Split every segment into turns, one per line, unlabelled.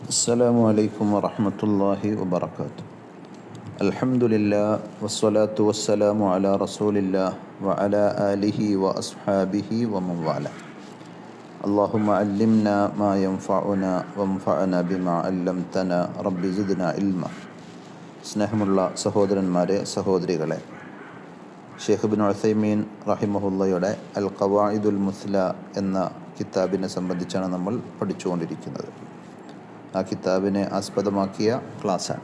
السلام عليكم ورحمة الله وبركاته الحمد لله والصلاة والسلام على رسول الله وعلى آله وأصحابه ومن والاه اللهم علمنا ما ينفعنا وانفعنا بما علمتنا رب زدنا علما സ്നേഹമുള്ള സഹോദരന്മാരെ സഹോദരികളെ ഷെയ്ഖ് ബിൻ ഉസൈമീൻ റഹിമഹുല്ലയുടെ അൽ ഖവായിദുൽ മുസ്ല എന്ന കിതാബിനെ സംബന്ധിച്ചാണ് നമ്മൾ പഠിച്ചുകൊണ്ടിരിക്കുന്നത് ആ കിതാബിനെ ആസ്പദമാക്കിയ ക്ലാസ്സാണ്.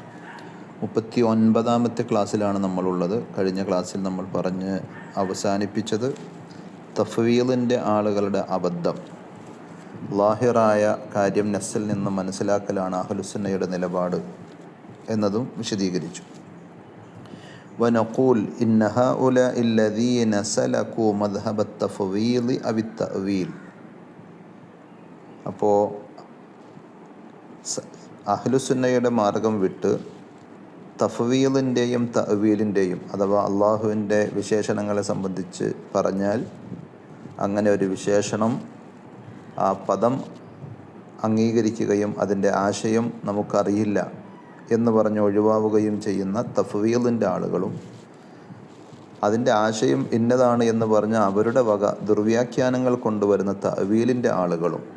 മുപ്പത്തി ഒൻപതാമത്തെ ക്ലാസ്സിലാണ് നമ്മളുള്ളത്. കഴിഞ്ഞ ക്ലാസ്സിൽ നമ്മൾ പറഞ്ഞ് അവസാനിപ്പിച്ചത് തഫ്വീലിന്റെ ആളുകളുടെ അബദ്ധം. ലാഹിറായ കാര്യം നസ്സിൽ നിന്ന് മനസ്സിലാക്കലാണ് അഹ്ലുസുന്നയുടെ നിലപാട് എന്നതും വിശദീകരിച്ചു. വനഖൂൽ ഇന്നഹ ഉല ഇല്ലദീന സലഖു മദ്ഹബ തഫ്വീലി അവിത്തവീൽ അപ്പോൾ അഹ്ലുസുന്നയുടെ മാർഗം വിട്ട് തഫ്വീലിന്റെയും തവീലിന്റെയും അഥവാ അള്ളാഹുവിന്റെ വിശേഷണങ്ങളെ സംബന്ധിച്ച് പറഞ്ഞാൽ അങ്ങനെ ഒരു വിശേഷണം ആ പദം അംഗീകരിക്കുകയും അതിന്റെ ആശയം നമുക്കറിയില്ല എന്ന് പറഞ്ഞ് ഒഴിവാവുകയും ചെയ്യുന്ന തഫ്വീലിന്റെ ആളുകളും അതിന്റെ ആശയം ഇന്നതാണ് എന്ന് പറഞ്ഞ അവരുടെ വക ദുർവ്യാഖ്യാനങ്ങൾ കൊണ്ടുവരുന്ന തവീലിന്റെ ആളുകളും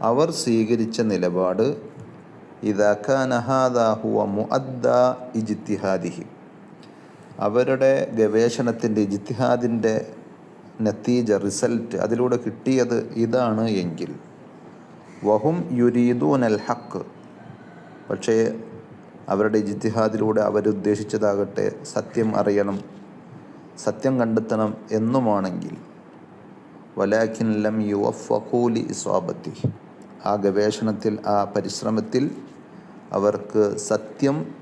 അവർ സ്വീകരിച്ച നിലപാട് ഇതാഖാനഹാദാഹുവ മുഅദ്ദ ഇജിത്തിഹാദിഹി അവരുടെ ഗവേഷണത്തിന്റെ ഇജിത്തിഹാദിന്റെ നത്തീജ റിസൾട്ട് അതിലൂടെ കിട്ടിയത് ഇതാണ് എങ്കിൽ വഹും യുരീദൂൻ അൽ ഹക്ക് പക്ഷേ അവരുടെ ഇജിത്തിഹാദിലൂടെ അവരുദ്ദേശിച്ചതാകട്ടെ സത്യം അറിയണം സത്യം കണ്ടെത്തണം എന്നുമാണെങ്കിൽ വലാഖിൻ ലം യുവഫൂലി ഇസ്വാബത്തി ആ ഗവേഷണത്തിൽ ആ പരിശ്രമത്തിൽ അവർക്ക് സത്യം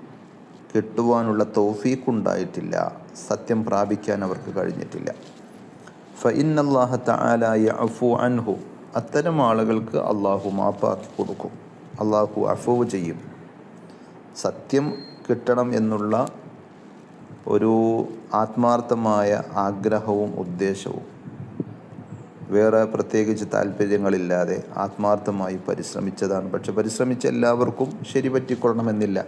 കിട്ടുവാനുള്ള തൗഫീഖുണ്ടായിട്ടില്ല. സത്യം പ്രാപിക്കാൻ അവർക്ക് കഴിഞ്ഞിട്ടില്ല. ഫ ഇന്നല്ലാഹ തആല യഅഫു അൻഹു. അത്തരം ആളുകൾക്ക് അള്ളാഹു മാപ്പാക്കി കൊടുക്കും. അള്ളാഹു അഫുവ് ചെയ്യും. സത്യം കിട്ടണം എന്നുള്ള ഒരു ആത്മാർത്ഥമായ ആഗ്രഹവും ഉദ്ദേശവും വേറെ പ്രത്യേകിച്ച് താല്പര്യങ്ങളില്ലാതെ ആത്മാർത്ഥമായി പരിശ്രമിച്ചതാണ് പക്ഷെ പരിശ്രമിച്ച എല്ലാവർക്കും ശരി പറ്റിക്കൊള്ളണമെന്നില്ല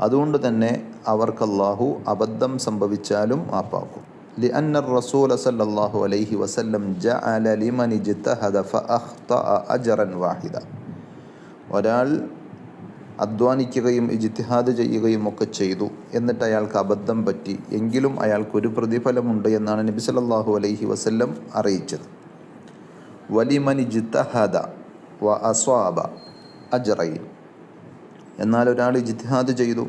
അതുകൊണ്ട് തന്നെ അവർക്ക് അള്ളാഹു അബദ്ധം സംഭവിച്ചാലും മാപ്പാക്കും لأن الرسول صلى الله عليه وسلم جعل لمن اجتهد فأخطأ أجرا واحدا ഒരാൾ അധ്വാനിക്കുകയും ഇജിത്തിഹാദ് ചെയ്യുകയും ഒക്കെ ചെയ്തു. എന്നിട്ട് അയാൾക്ക് അബദ്ധം പറ്റി. എങ്കിലും അയാൾക്കൊരു പ്രതിഫലമുണ്ട് എന്നാണ് നബി സല്ലാഹു അലൈഹി വസല്ലം അറിയിച്ചത്. വലിമൻ ഇജിത്തഹദ വ അസ്വാബ അജറയിൽ എന്നാൽ ഒരാൾ ഇജിത്തിഹാദ് ചെയ്തു.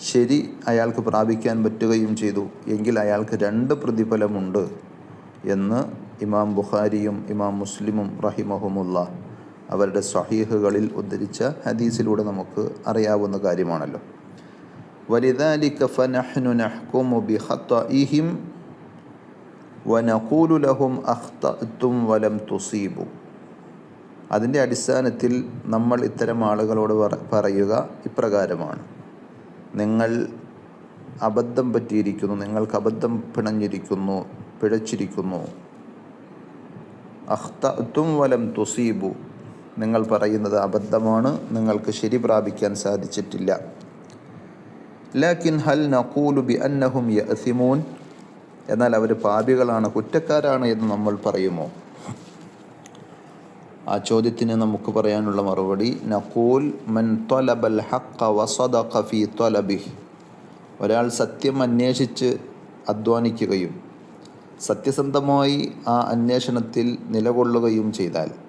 ശരി അയാൾക്ക് പ്രാപിക്കാൻ പറ്റുകയും ചെയ്തു. എങ്കിൽ അയാൾക്ക് രണ്ട് പ്രതിഫലമുണ്ട് എന്ന് ഇമാം ബുഖാരിയും ഇമാം മുസ്ലിമും റഹിമഹുമുള്ള അവരുടെ സഹീഹുകളിൽ ഉദ്ധരിച്ച ഹദീസിലൂടെ നമുക്ക് അറിയാവുന്ന കാര്യമാണല്ലോ. ഫനഹ്നു നഹ്കുമു വനഖൂലു ലഹും വലം അതിന്റെ അടിസ്ഥാനത്തിൽ നമ്മൾ ഇത്തരം ആളുകളോട് പറയുക ഇപ്രകാരമാണ്. നിങ്ങൾ അബദ്ധം പറ്റിയിരിക്കുന്നു നിങ്ങൾക്ക് അബദ്ധം പിണഞ്ഞിരിക്കുന്നു പിഴച്ചിരിക്കുന്നു. അഖ്തഅ്തും വലം തുസീബു. നിങ്ങൾ പറയുന്നത് അബദ്ധമാണ് നിങ്ങൾക്ക് ശരി പ്രാപിക്കാൻ സാധിച്ചിട്ടില്ല. ലാക്കിൻ ഹൽ നഖൂലു ബി അന്നഹും യസിമൂൻ എന്നാൽ അവർ പാപികളാണ് കുറ്റക്കാരാണ് എന്ന് നമ്മൾ പറയുമോ? ആ ചോദ്യത്തിന് നമുക്ക് പറയാനുള്ള മറുപടി നഖൂൽ മൻ ത്വലബൽ ഹക്ക വസദഖ ഫീ ത്വലബിഹി. ഒരാൾ സത്യം അന്വേഷിച്ച് അധ്വാനിക്കുകയും സത്യസന്ധമായി ആ അന്വേഷണത്തിൽ നിലകൊള്ളുകയും ചെയ്താൽ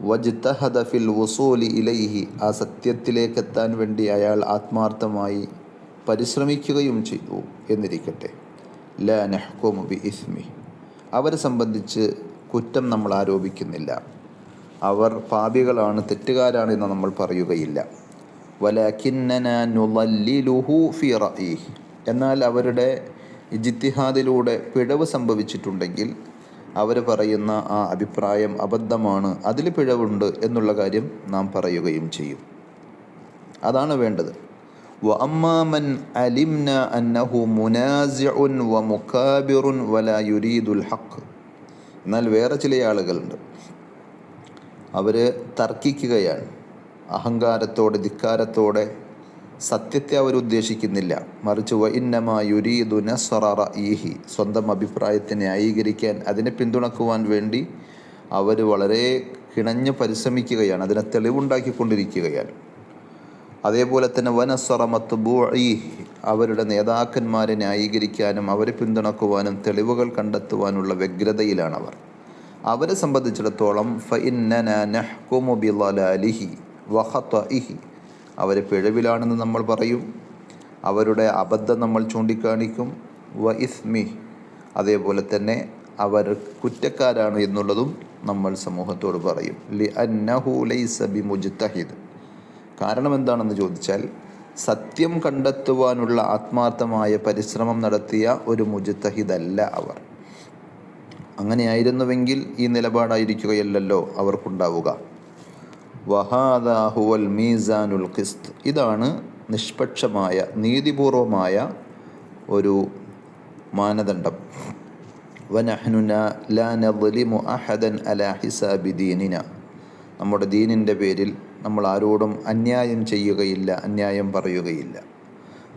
വജ്തഹദ ഫിൽ വസൂലി ഇലൈഹി ആ സത്യത്തിലേക്കെത്താൻ വേണ്ടി അയാൾ ആത്മാർത്ഥമായി പരിശ്രമിക്കുകയും ചെയ്തു എന്നിരിക്കട്ടെ. ല നെഹ്കോമു ബി ഇസ്മി അവരെ സംബന്ധിച്ച് കുറ്റം നമ്മൾ ആരോപിക്കുന്നില്ല. അവർ പാപികളാണ് തെറ്റുകാരാണ് എന്ന് നമ്മൾ പറയുകയില്ല. എന്നാൽ അവരുടെ ഇജിത്തിഹാദിലൂടെ പിഴവ് സംഭവിച്ചിട്ടുണ്ടെങ്കിൽ അവർ പറയുന്ന ആ അഭിപ്രായം അബദ്ധമാണ് അതിൽ പിഴവുണ്ട് എന്നുള്ള കാര്യം നാം പറയുകയും ചെയ്യും. അതാണ് വേണ്ടത്. വഅമ്മാമൻ അലിംന അന്നഹു മുനാസിഉൻ വ മുക്കാബിറുൻ വല യുരീദുൽ ഹഖ്. എന്നാൽ വേറെ ചില ആളുകളുണ്ട്. അവർ തർക്കിക്കുകയാണ്. അഹങ്കാരത്തോടെ ധിക്കാരത്തോടെ സത്യത്തെ അവർ ഉദ്ദേശിക്കുന്നില്ല. മറിച്ച് വ ഇന്നമാ യുരീദു നസറ ഈഹി സ്വന്തം അഭിപ്രായത്തെ ന്യായീകരിക്കാൻ അതിനെ പിന്തുണക്കുവാൻ വേണ്ടി അവർ വളരെ കിണഞ്ഞ് പരിശ്രമിക്കുകയാണ്. അതിനെ തെളിവുണ്ടാക്കിക്കൊണ്ടിരിക്കുകയാണ്. അതേപോലെ തന്നെ വനസ്വറ മത്തുബൂഈ അവരുടെ നേതാക്കന്മാരെ ന്യായീകരിക്കാനും അവരെ പിന്തുണക്കുവാനും തെളിവുകൾ കണ്ടെത്തുവാനുള്ള വ്യഗ്രതയിലാണ് അവർ അവരെ സംബന്ധിച്ചിടത്തോളം ഫഇന്നന നഹ്കുമു വഹത്വ വഖതഇഹി അവർ പിഴവിലാണെന്ന് നമ്മൾ പറയും. അവരുടെ അബദ്ധം നമ്മൾ ചൂണ്ടിക്കാണിക്കും. വ ഇസ്മി അതേപോലെ തന്നെ അവർ കുറ്റക്കാരാണ് എന്നുള്ളതും നമ്മൾ സമൂഹത്തോട് പറയും. ലി അന്നഹു ലൈസ ബി മുജ്തഹിദ് കാരണം എന്താണെന്ന് ചോദിച്ചാൽ സത്യം കണ്ടെത്തുവാനുള്ള ആത്മാർത്ഥമായ പരിശ്രമം നടത്തിയ ഒരു മുജ്തഹിദല്ല അവർ. അങ്ങനെയായിരുന്നുവെങ്കിൽ ഈ നിലപാടായിരിക്കുകയല്ലല്ലോ അവർക്കുണ്ടാവുക. വഹാദ ഹുവൽ മീസാനുൽ ഖിസ്ത് ഇതാണ് നിഷ്പക്ഷമായ നീതിപൂർവമായ ഒരു മാനദണ്ഡം. വനഹ്നുന ലാ നദ്ലിമു അഹദൻ അലാ ഹിസാബി ദീനിന. നമ്മുടെ ദീനിന്റെ പേരിൽ നമ്മൾ ആരോടും അന്യായം ചെയ്യുകയില്ല അന്യായം പറയുകയില്ല.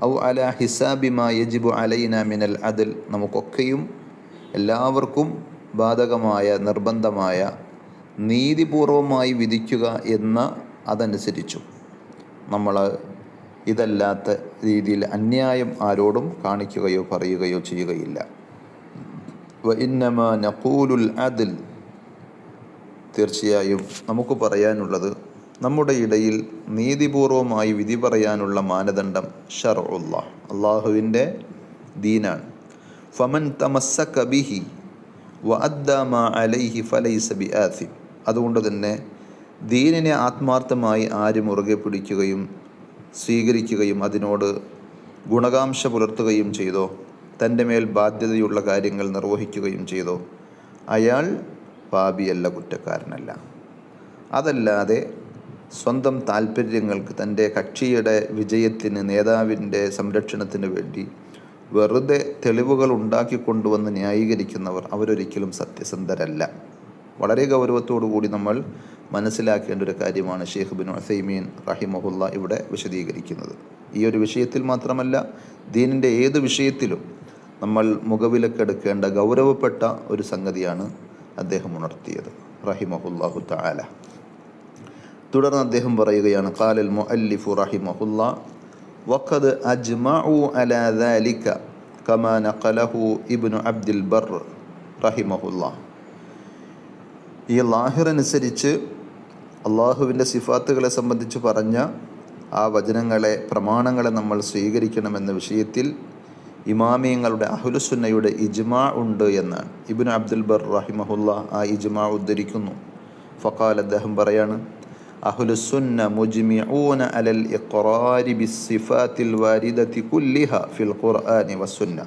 ഔ അല ഹിസാബിമാ യജിബു അലൈന മിനൽ അതിൽ നമുക്കൊക്കെയും എല്ലാവർക്കും ബാധകമായ നിർബന്ധമായ നീതിപൂർവമായി വിധിക്കുക എന്ന അതനുസരിച്ചു. നമ്മൾ ഇതല്ലാത്ത രീതിയിൽ അന്യായം ആരോടും കാണിക്കുകയോ പറയുകയോ ചെയ്യുകയില്ല. വ ഇന്നമ നഖൂലുൽ അതിൽ തീർച്ചയായും നമുക്ക് പറയാനുള്ളത് നമ്മുടെ ഇടയിൽ നീതിപൂർവമായി വിധി പറയാനുള്ള മാനദണ്ഡം ഷർഉള്ള അള്ളാഹുവിന്റെ ദീനാണ്. ഫമൻ തമസ്സക കബിഹി വ മാ അലൈഹി ഫലൈസ ബി ആസിം അതുകൊണ്ട് തന്നെ ദീനിനെ ആത്മാർത്ഥമായി ആര് മുറുകെ പിടിക്കുകയും സ്വീകരിക്കുകയും അതിനോട് ഗുണകാംക്ഷ പുലർത്തുകയും ചെയ്തോ തന്റെ മേൽ ബാധ്യതയുള്ള കാര്യങ്ങൾ നിർവഹിക്കുകയും ചെയ്തോ അയാൾ പാപിയല്ല കുറ്റക്കാരനല്ല. അതല്ലാതെ സ്വന്തം താല്പര്യങ്ങൾക്ക് തന്റെ കക്ഷിയുടെ വിജയത്തിന് നേതാവിന്റെ സംരക്ഷണത്തിന് വേണ്ടി വെറുതെ തെളിവുകൾ ഉണ്ടാക്കിക്കൊണ്ടുവന്ന് ന്യായീകരിക്കുന്നവർ അവരൊരിക്കലും സത്യസന്ധരല്ല. വളരെ കൂടി നമ്മൾ മനസ്സിലാക്കേണ്ട ഒരു കാര്യമാണ് ഷെയ്ഖ് ബിൻ ഉസൈമീൻ റഹിമഹുല്ല ഇവിടെ വിശദീകരിക്കുന്നത്. ഈ ഒരു വിഷയത്തിൽ മാത്രമല്ല ദീനിന്റെ ഏത് വിഷയത്തിലും നമ്മൾ മുഖവിലക്കെടുക്കേണ്ട ഗൗരവപ്പെട്ട ഒരു സംഗതിയാണ് അദ്ദേഹം ഉണർത്തിയത്. റഹിമഹുല്ലാഹു താല തുടർന്ന് അദ്ദേഹം പറയുകയാണ് കാലൽ മുഅല്ലിഫു റഹിമഹുല്ല വഖദ് അജ്മഉ അലാ ദാലിക കമാ നഖലഹു ഇബ്നു അബ്ദുൽ ബർ റഹിമഹുല്ല. ഈ ലാഹിറനുസരിച്ച് അള്ളാഹുവിന്റെ സിഫാത്തുകളെ സംബന്ധിച്ച് പറഞ്ഞ ആ വചനങ്ങളെ പ്രമാണങ്ങളെ നമ്മൾ സ്വീകരിക്കണമെന്ന വിഷയത്തിൽ ഇമാമിയങ്ങളുടെ അഹുലുസുന്നയുടെ ഇജ്മാ ഉണ്ട് എന്നാണ് ഇബിൻ അബ്ദുൽ ബർ റഹിമഹുല്ല ആ ഇജ്മാ ഉദ്ധരിക്കുന്നു. ഫക്കാൽ അദ്ദേഹം പറയാണ് അഹുലുസുന്ന മുജ്മിഊന അലൽ ഇഖ്റാരി ബിസ്സിഫാത്തിൽ വാരിദതി കുല്ലിഹ ഫിൽ ഖുർആനി വസുന്ന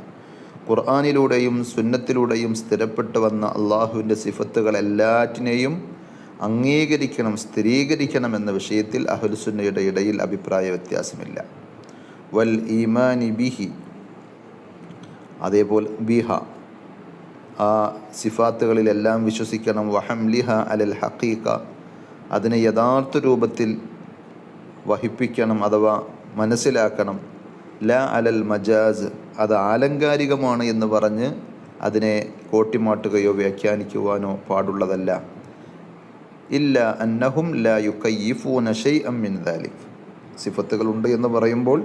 ഖുർആാനിലൂടെയും സുന്നത്തിലൂടെയും സ്ഥിരപ്പെട്ടു വന്ന അള്ളാഹുവിന്റെ സിഫത്തുകൾ എല്ലാറ്റിനെയും അംഗീകരിക്കണം സ്ഥിരീകരിക്കണം എന്ന വിഷയത്തിൽ അഹുൽസുന്നയുടെ ഇടയിൽ അഭിപ്രായ വ്യത്യാസമില്ല. വൽ ഈമാനി ബിഹി അതേപോലെ ബിഹ ആ സിഫാത്തുകളിലെല്ലാം വിശ്വസിക്കണം. വഹംലിഹ അലൽ ഹഖീഖ അതിനെ യഥാർത്ഥ രൂപത്തിൽ വഹിപ്പിക്കണം അഥവാ മനസ്സിലാക്കണം. ല അലൽ മജാസ് അത് ആലങ്കാരികമാണ് എന്ന് പറഞ്ഞ് അതിനെ കോട്ടിമാട്ടുകയോ വ്യാഖ്യാനിക്കുവാനോ പാടുള്ളതല്ല. ഇല്ല അന്നഹും ലാ യുക്കയ്യിഫൂന ഷെയ് അമ്മിൻ ദാലിഫ് സിഫത്തുകളുണ്ട് എന്ന് പറയുമ്പോൾ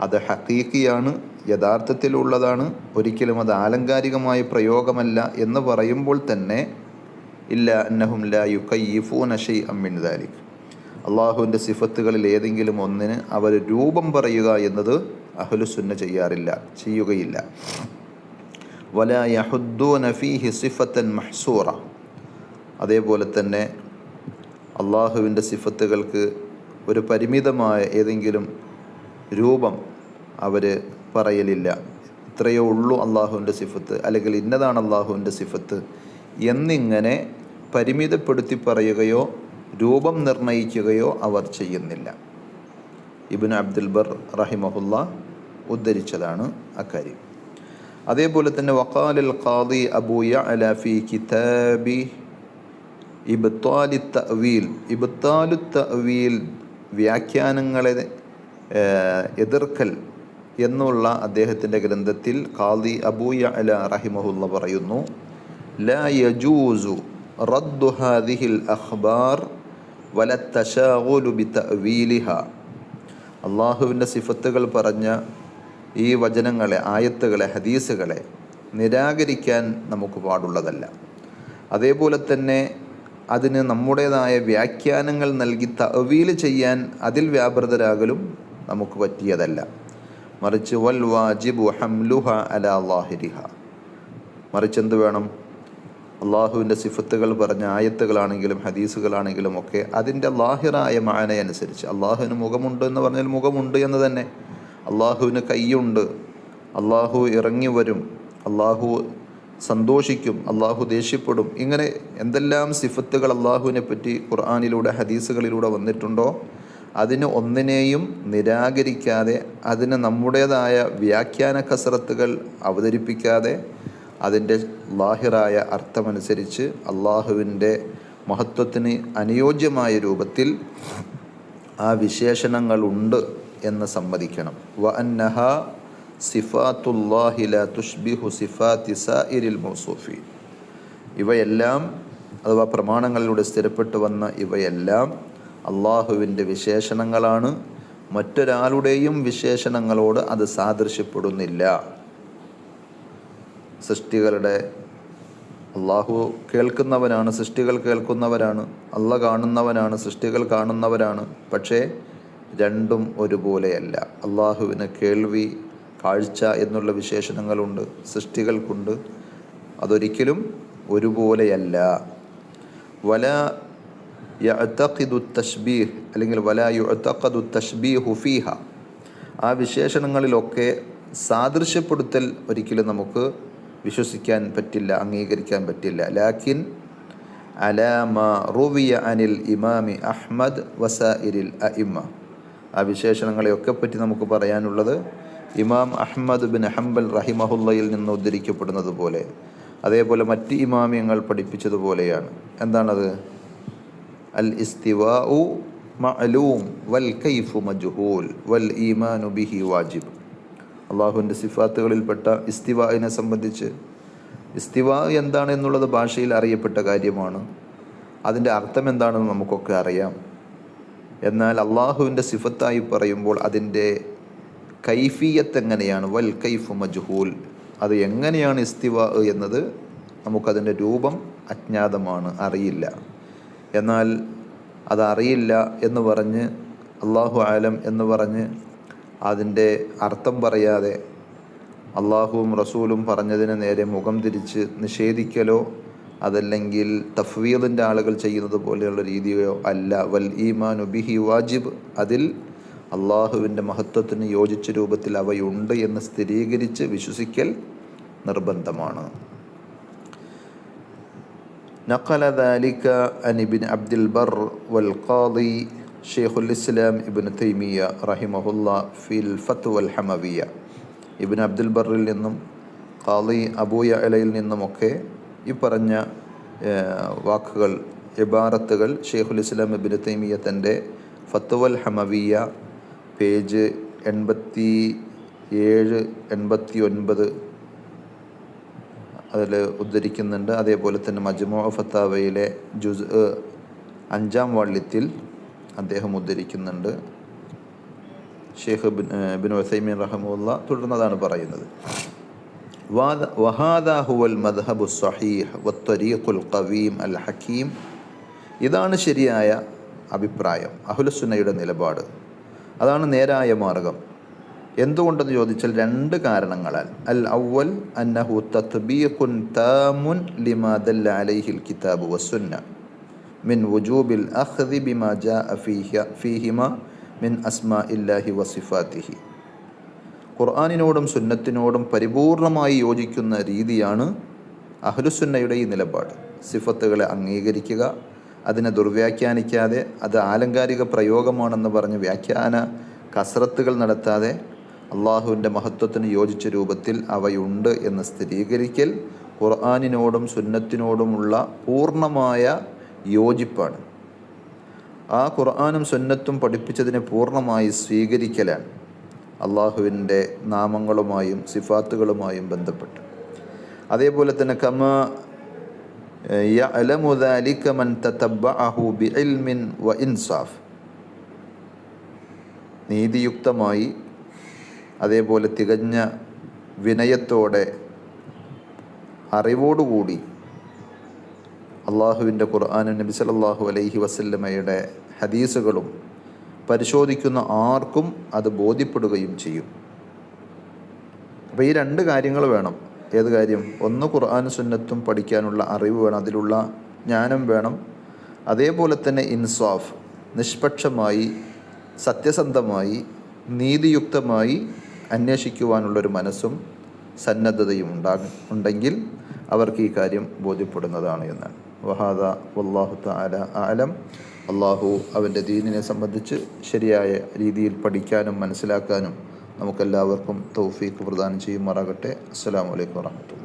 അത് ഹക്കീക്കിയാണ് യഥാർത്ഥത്തിലുള്ളതാണ് ഒരിക്കലും അത് ആലങ്കാരികമായ പ്രയോഗമല്ല എന്ന് പറയുമ്പോൾ തന്നെ ഇല്ല അന്നഹും ലാ യുക്കയ്യിഫൂന ഷെയ് അമ്മിൻ ദാലിഫ് അള്ളാഹുവിന്റെ സിഫത്തുകളിൽ ഏതെങ്കിലും ഒന്നിന് അവർ രൂപം പറയുക എന്നത് അഹ്ലുസുന്ന ചെയ്യാറില്ല ചെയ്യുകയില്ല. വല യഹുദ്ദൂന നഫീഹി സിഫത്തൻ മഹ്സൂറ. അതേപോലെ തന്നെ അള്ളാഹുവിന്റെ സിഫത്തുകൾക്ക് ഒരു പരിമിതമായ ഏതെങ്കിലും രൂപം അവർ പറയലില്ല. ഇത്രയേ ഉള്ളൂ അള്ളാഹുവിന്റെ സിഫത്ത് അല്ലെങ്കിൽ ഇന്നതാണ് അള്ളാഹുവിന്റെ സിഫത്ത് എന്നിങ്ങനെ പരിമിതപ്പെടുത്തി പറയുകയോ രൂപം നിർണയിക്കുകയോ അവർ ചെയ്യുന്നില്ല. ഇബിൻ അബ്ദുൽ ബർ റഹിമഹുല്ല ഉദ്ധരിച്ചതാണ് അക്കാര്യം. അതേപോലെ തന്നെ വക്കാലിൽ ഖാദി അബൂയ അലാഫി കിതാബി ഇബ്താലി തവീൽ ഇബ്താലു തവീൽ വ്യാഖ്യാനങ്ങളെ എതിർക്കൽ എന്നുള്ള അദ്ദേഹത്തിന്റെ ഗ്രന്ഥത്തിൽ ഖാദി അബൂയ അല റഹിമഹുല്ല പറയുന്നു ലാ യജൂസു റദ്ദു ഹാദിഹിൽ അഖ്ബാർ വല തശാഗുലു ബിതഅവീലിഹ അള്ളാഹുവിന്റെ സിഫത്തുകൾ പറഞ്ഞ ഈ വചനങ്ങളെ ആയത്തുകളെ ഹദീസുകളെ നിരാകരിക്കാൻ നമുക്ക് പാടുള്ളതല്ല. അതേപോലെ തന്നെ അതിന് നമ്മുടേതായ വ്യാഖ്യാനങ്ങൾ നൽകി തവീൽ ചെയ്യാൻ അതിൽ വ്യാപൃതരാകലും നമുക്ക് പറ്റിയതല്ല. മറിച്ച് വൽ വാജിബു ഹംലുഹ അലാ മറിച്ച് എന്ത് വേണം? അള്ളാഹുവിന്റെ സിഫത്തുകൾ പറഞ്ഞ ആയത്തുകളാണെങ്കിലും ഹദീസുകളാണെങ്കിലും ഒക്കെ അതിന്റെ ലാഹിറായ മാനയനുസരിച്ച് അള്ളാഹുവിന് മുഖമുണ്ട് എന്ന് പറഞ്ഞാൽ മുഖമുണ്ട് എന്ന് തന്നെ. അള്ളാഹുവിന് കൈയുണ്ട്. അള്ളാഹു ഇറങ്ങി വരും. അള്ളാഹു സന്തോഷിക്കും. അള്ളാഹു ദേഷ്യപ്പെടും. ഇങ്ങനെ എന്തെല്ലാം സിഫത്തുകൾ അള്ളാഹുവിനെ പറ്റി ഖുർആാനിലൂടെ ഹദീസുകളിലൂടെ വന്നിട്ടുണ്ടോ? അതിന് ഒന്നിനെയും നിരാകരിക്കാതെ അതിന് നമ്മുടേതായ വ്യാഖ്യാന കസറത്തുകൾ അവതരിപ്പിക്കാതെ അതിന്റെ ലാഹിറായ അർത്ഥമനുസരിച്ച് അള്ളാഹുവിന്റെ മഹത്വത്തിന് അനുയോജ്യമായ രൂപത്തിൽ ആ വിശേഷണങ്ങളുണ്ട്. എന്ന് സമ്മതിക്കണം. വ അന്നഹ സിഫാത്തുല്ലാഹി ലാ തുഷ്ബിഹു സിഫാത്തി സാഇരിൽ മൗസൂഫി ഇവയെല്ലാം അഥവാ പ്രമാണങ്ങളിലൂടെ സ്ഥിരപ്പെട്ടു വന്ന ഇവയെല്ലാം അള്ളാഹുവിന്റെ വിശേഷണങ്ങളാണ്. മറ്റൊരാളുടെയും വിശേഷണങ്ങളോട് അത് സാദൃശ്യപ്പെടുന്നില്ല. സൃഷ്ടികളുടെ അള്ളാഹു കേൾക്കുന്നവനാണ് സൃഷ്ടികൾ കേൾക്കുന്നവരാണ്. അള്ള കാണുന്നവനാണ് സൃഷ്ടികൾ കാണുന്നവരാണ്. പക്ഷേ രണ്ടും ഒരുപോലെയല്ല. അള്ളാഹുവിന് കേൾവി കാഴ്ച എന്നുള്ള വിശേഷണങ്ങളുണ്ട് സൃഷ്ടികൾക്കുണ്ട്. അതൊരിക്കലും ഒരുപോലെയല്ല. വല യഅ്തഖിദു തഷ്ബീഹ് അല്ലെങ്കിൽ വല യുഅതഖദു തഷ്ബീഹു ഫീഹ. ആ വിശേഷണങ്ങളിലൊക്കെ സാദൃശ്യപ്പെടുത്തൽ ഒരിക്കലും നമുക്ക് വിശ്വസിക്കാൻ പറ്റില്ല അംഗീകരിക്കാൻ പറ്റില്ല. ലാക്കിൻ അലാമ റുവിയ അനിൽ ഇമാമി അഹ്മദ് വസാഇരിൽ അഇമ്മ. ആ വിശേഷണങ്ങളെയൊക്കെ പറ്റി നമുക്ക് പറയാനുള്ളത് ഇമാം അഹമ്മദ് ബിൻ ഹംബൽ റഹിമഹുല്ലയിൽ നിന്ന് ഉദ്ധരിക്കപ്പെടുന്നത് പോലെ അതേപോലെ മറ്റ് ഇമാമിയങ്ങൾ പഠിപ്പിച്ചതുപോലെയാണ് എന്താണത്? അൽ ഇസ്തിവാഉ മഅലൂം വൽ കൈഫു മജ്ഹൂൽ വൽ ഈമാനു ബിഹി വാജിബ്. അള്ളാഹുവിന്റെ സിഫാത്തുകളിൽപ്പെട്ട ഇസ്തിവാഇനെ സംബന്ധിച്ച് ഇസ്തിവാ എന്താണ് എന്നുള്ളത് ഭാഷയിൽ അറിയപ്പെട്ട കാര്യമാണ്. അതിന്റെ അർത്ഥം എന്താണെന്ന് നമുക്കൊക്കെ അറിയാം. എന്നാൽ അള്ളാഹുവിന്റെ സിഫത്തായി പറയുമ്പോൾ അതിന്റെ കൈഫിയത്ത് എങ്ങനെയാണ് വൽ കൈഫ് മജ്ഹൂൽ. അത് എങ്ങനെയാണ് ഇസ്തിവ എന്നത് നമുക്കതിന്റെ രൂപം അജ്ഞാതമാണ് അറിയില്ല. എന്നാൽ അതറിയില്ല എന്ന് പറഞ്ഞ് അള്ളാഹു ആലം എന്ന് പറഞ്ഞ് അതിന്റെ അർത്ഥം പറയാതെ അള്ളാഹുവും റസൂലും പറഞ്ഞതിന് നേരെ മുഖം തിരിച്ച് നിഷേധിക്കലോ അതല്ലെങ്കിൽ തഫ്വീദിൻ്റെ ആളുകൾ ചെയ്യുന്നത് പോലെയുള്ള രീതിയോ അല്ല വൽ ഈമാനു ബിഹി വാജിബ് അതിൽ അള്ളാഹുവിൻ്റെ മഹത്വത്തിന് യോജിച്ച രൂപത്തിൽ അവയുണ്ട് എന്ന് സ്ഥിരീകരിച്ച് വിശ്വസിക്കൽ നിർബന്ധമാണ് نقل ذلك عن ابن عبد البر والقاضي شيخ الإسلام ابن تيمية رحمه الله في الفتوى الحموية ഇബിൻ അബ്ദുൽ ബറിൽ നിന്നും ഖാദി അബൂയ അലയിൽ നിന്നുമൊക്കെ ഈ പറഞ്ഞ വാക്കുകൾ ഇബാറത്തുകൾ ഷെയ്ഖുൽ ഇസ്ലാം ഇബിൻ തൈമിയത്തിന്റെ തന്റെ ഫത്തുവൽ ഹമവിയ പേജ് എൺപത്തി ഏഴ് എൺപത്തി ഒൻപത് അതിൽ ഉദ്ധരിക്കുന്നുണ്ട്. അതേപോലെ തന്നെ മജ്മു ഫത്താവയിലെ ജുസ് അഞ്ചാം വള്ളിത്തിൽ അദ്ദേഹം ഉദ്ധരിക്കുന്നുണ്ട്. ഷെയ്ഖ് ബിൻ ബിൻ വസൈമീൻ റഹമുല്ല തുടർന്നതാണ് പറയുന്നത്. വഹാദ ഹുവൽ മദ്ഹബു അൽ ഹക്കീം. ഇതാണ് ശരിയായ അഭിപ്രായം അഹുലസുന്നയുടെ നിലപാട്. അതാണ് നേരായ മാർഗം. എന്തുകൊണ്ടെന്ന് ചോദിച്ചാൽ രണ്ട് കാരണങ്ങളാൽ. അൽ അവൽ അന്നഹു തത്ബീഖുൻ താമുൻ ലിമാ ദല്ല അലൈഹിൽ കിതാബ് വസുന്ന മിൻ വുജൂബിൽ അഖ്ദി ബിമാ ജാ ഫീഹ ഫീഹിമ മിൻ അസ്മാ ഇല്ലാഹി വസിഫാത്തിഹി ഖുർആാനിനോടും സുന്നത്തിനോടും പരിപൂർണമായി യോജിക്കുന്ന രീതിയാണ് അഹ്ലുസുന്നയുടെ ഈ നിലപാട്. സിഫത്തുകളെ അംഗീകരിക്കുക അതിനെ ദുർവ്യാഖ്യാനിക്കാതെ അത് ആലങ്കാരിക പ്രയോഗമാണെന്ന് പറഞ്ഞ് വ്യാഖ്യാന കസറത്തുകൾ നടത്താതെ അള്ളാഹുവിന്റെ മഹത്വത്തിന് യോജിച്ച രൂപത്തിൽ അവയുണ്ട് എന്ന് സ്ഥിരീകരിക്കൽ ഖുർആാനിനോടും സുന്നത്തിനോടുമുള്ള പൂർണമായ യോജിപ്പാണ്. ആ ഖുർആാനും സുന്നത്തും പഠിപ്പിച്ചതിനെ പൂർണമായി സ്വീകരിക്കലാണ്. അള്ളാഹുവിന്റെ നാമങ്ങളുമായും സിഫാത്തുകളുമായും ബന്ധപ്പെട്ട്. അതേപോലെ തന്നെ കമ ബിഇൽമിൻ വ ഇൻസാഫ്. നീതിയുക്തമായി അതേപോലെ തികഞ്ഞ വിനയത്തോടെ അറിവോടുകൂടി അള്ളാഹുവിന്റെ ഖുർആാനും നബി അലൈഹി വസല്ലമയുടെ ഹദീസുകളും പരിശോധിക്കുന്ന ആർക്കും അത് ബോധ്യപ്പെടുകയും ചെയ്യും. അപ്പോൾ ഈ രണ്ട് കാര്യങ്ങൾ വേണം. ഏത് കാര്യം? ഒന്ന് ഖുർആൻ സുന്നത്തും പഠിക്കാനുള്ള അറിവ് വേണം അതിലുള്ള ജ്ഞാനം വേണം. അതേപോലെ തന്നെ ഇൻസാഫ് നിഷ്പക്ഷമായി സത്യസന്ധമായി നീതിയുക്തമായി അന്വേഷിക്കുവാനുള്ളൊരു മനസ്സും സന്നദ്ധതയും ഉണ്ടാകും ഉണ്ടെങ്കിൽ അവർക്ക് ഈ കാര്യം ബോധ്യപ്പെടുന്നതാണ് എന്നാണ് വഹാദ വല്ലാഹു താല ആലം അള്ളാഹു അവന്റെ ദീനിനെ സംബന്ധിച്ച് ശരിയായ രീതിയിൽ പഠിക്കാനും മനസ്സിലാക്കാനും നമുക്കെല്ലാവർക്കും തൗഫീഖ് പ്രദാനം ചെയ്യുമാറാകട്ടെ. അസ്സാം വലൈക്കും വറഹ്മത്തുള്ളാഹി